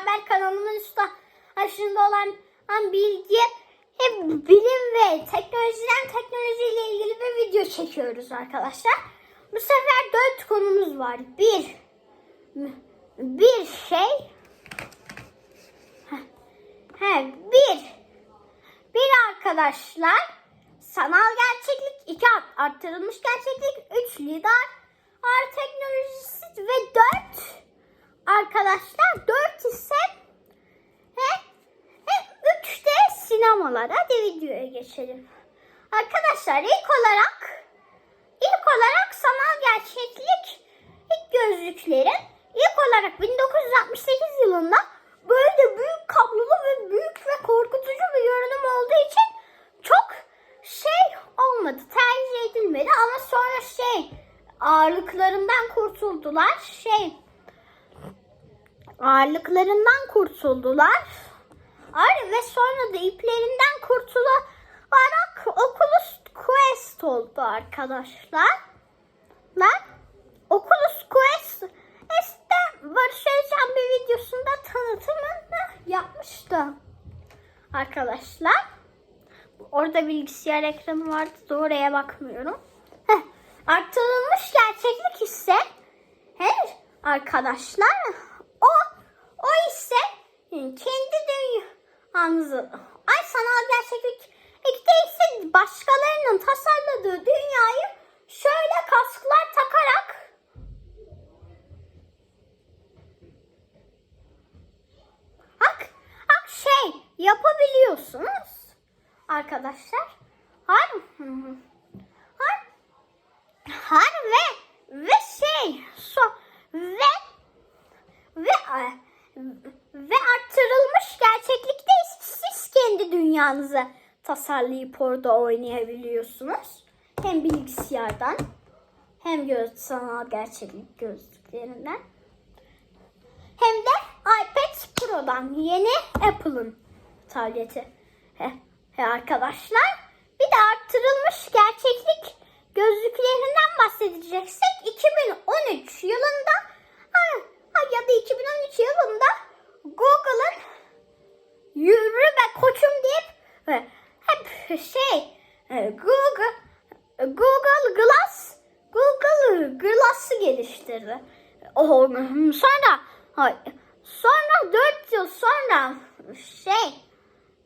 beraber kanalımın üstü başında olan an bilgi hep bilim ve teknolojiden teknolojiyle ilgili bir video çekiyoruz arkadaşlar. Bu sefer dört konumuz var. Bir, bir şey, he, bir, bir arkadaşlar sanal gerçeklik, iki art- arttırılmış gerçeklik, üç lidar, ar teknolojisi ve dört arkadaşlar dört ise he, he, üç de sinemalar. Hadi videoya geçelim. Arkadaşlar ilk olarak ilk olarak sanal gerçeklik ilk gözlüklerin ilk olarak 1968 yılında böyle büyük kablolu ve büyük ve korkutucu bir görünüm olduğu için çok şey olmadı, tercih edilmedi ama sonra şey ağırlıklarından kurtuldular. Şey ağırlıklarından kurtuldular. Ve sonra da iplerinden kurtularak Oculus Quest oldu arkadaşlar. Lan Oculus Quest işte Barış Özcan bir videosunda tanıtımını yapmıştı. Arkadaşlar. Orada bilgisayar ekranı vardı da oraya bakmıyorum. Heh, artırılmış gerçeklik ise he, arkadaşlar o o ise kendi dünyanızı ay sanal gerçeklik ise başkalarının tasarladığı dünyayı şöyle kasklar takarak Bak, bak şey yapabiliyorsunuz arkadaşlar. Har, har, har ve ve şey so ve ve e, ve arttırılmış gerçeklikte siz dünyanızı tasarlayıp orada oynayabiliyorsunuz. Hem bilgisayardan hem göz sanal gerçeklik gözlüklerinden hem de iPad Pro'dan yeni Apple'ın tableti. He, he arkadaşlar bir de arttırılmış gerçeklik gözlüklerinden bahsedeceksek 2013 yılında ha, ya da 2013 yılında Google'ın yürü be koçum deyip e, hep şey e, Google Google Glass Google Glass'ı geliştirdi. Sonra sonra 4 yıl sonra şey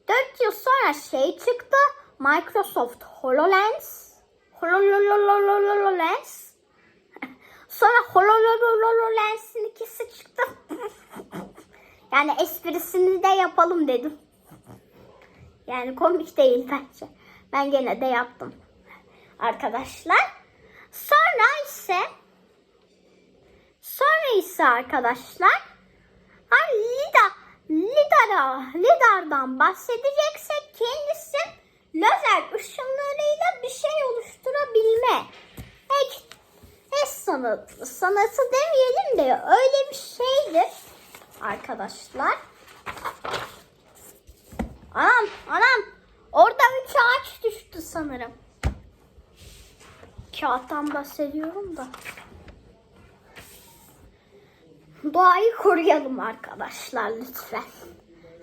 4 yıl sonra şey çıktı. Microsoft HoloLens. HoloLens. Sonra HoloLens'in ikisi çıktı. yani esprisini de yapalım dedim. Yani komik değil bence. Ben gene de yaptım. Arkadaşlar. Sonra ise sonra ise arkadaşlar ha, Lida Lidara Lidar'dan bahsedeceksek kendisi lazer ışınlarıyla bir şey oluşturabilme. Ek, es sanatı, sanatı demeyelim de öyle bir şeydir arkadaşlar. Anam anam orada üç ağaç düştü sanırım. Kağıttan bahsediyorum da. Doğayı koruyalım arkadaşlar lütfen.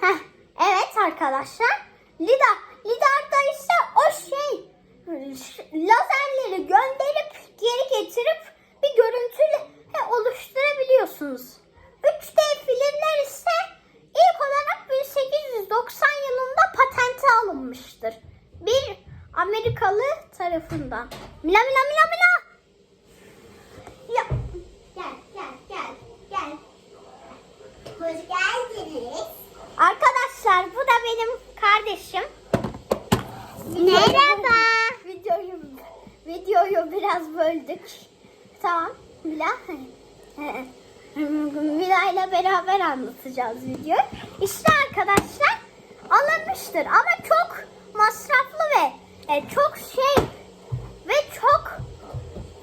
Heh, evet arkadaşlar. Lida, Lidar'da ise o şey lazerleri gönderip geri getirip bir görüntü oluşturabiliyorsunuz. 3D filmler ise ilk olarak 1890 yılında patente alınmıştır. Bir Amerikalı tarafından. Mila mila mila mila. Ya. Gel gel gel gel. Hoş geldiniz. Arkadaşlar bu da benim kardeşim. Merhaba. Videoyu videoyu biraz böldük. Tamam. Mila. Mila ile beraber anlatacağız videoyu. İşte arkadaşlar alınmıştır ama çok masraflı ve e, çok şey ve çok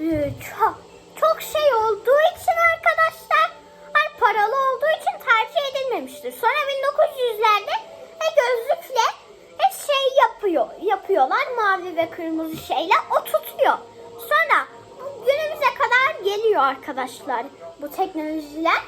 e, çok çok şey olduğu için arkadaşlar hani paralı olduğu için tercih edilmemiştir. Sonra 1900'lerde e, gözlükle e, şey yapıyor yapıyorlar mavi ve kırmızı şeyle o tutuyor. Sonra günümüze kadar geliyor arkadaşlar bu teknolojiler.